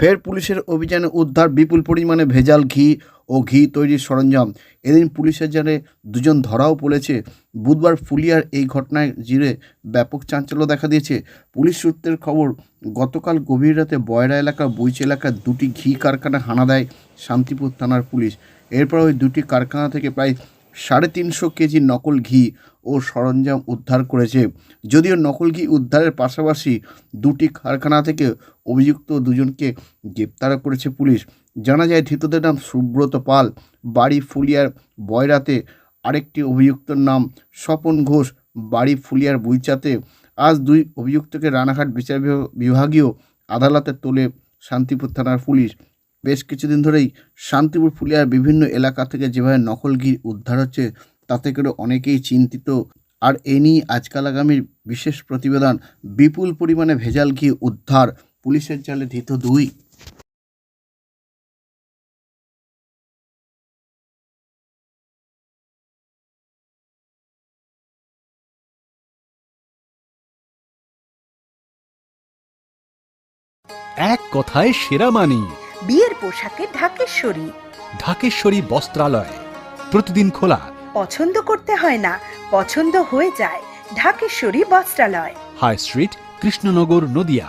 ফের পুলিশের অভিযানে উদ্ধার, বিপুল পরিমাণে ভেজাল ঘি ও ঘি তৈরির সরঞ্জাম। এদিন পুলিশের জালে দুজন ধরাও পড়েছে। বুধবার ফুলিয়ার এই ঘটনায় জিরে ব্যাপক চাঞ্চল্য দেখা দিয়েছে। পুলিশ সূত্রের খবর, গতকাল গভীর রাতে বয়রা এলাকা বইচ এলাকার দুটি ঘি কারখানা হানা দেয় শান্তিপুর থানার পুলিশ। এরপর ওই দুটি কারখানা থেকে প্রায় সাড়ে তিনশো কেজি নকল ঘি ও সরঞ্জাম উদ্ধার করেছে। যদিও নকল ঘি উদ্ধারের পাশাপাশি দুটি কারখানা থেকে অভিযুক্ত দুজনকে গ্রেপ্তার করেছে পুলিশ। জানা যায়, ধৃতদের নাম সুব্রত পাল, বাড়ি ফুলিয়ার বয়রাতে আরেকটি অভিযুক্তর নাম স্বপন ঘোষ, বাড়ি ফুলিয়ার বুইচাতে। আজ দুই অভিযুক্তকে রানাঘাট বিচার বিভাগীয় আদালতে তোলে শান্তিপুর থানার পুলিশ। বেশ কিছুদিন ধরেই শান্তিপুর ফুলিয়ার বিভিন্ন এলাকা থেকে যেভাবে নকল ঘি উদ্ধার হচ্ছে, তাতে করে অনেকেই চিন্তিত। আর এ নিয়ে আজকাল আগামীর বিশেষ প্রতিবেদন, বিপুল পরিমাণে ভেজাল ঘি উদ্ধার, পুলিশের জালে ধৃত দুই। এক কথায় সেরা মানি। বিয়ের পোশাকে ঢাকেশ্বরী। ঢাকেশ্বরী বস্ত্রালয়। প্রতিদিন খোলা। পছন্দ করতে হয় না পছন্দ হয়ে যায় ঢাকেশ্বরী বস্ত্রালয়। High street Krishnanagar Nadia.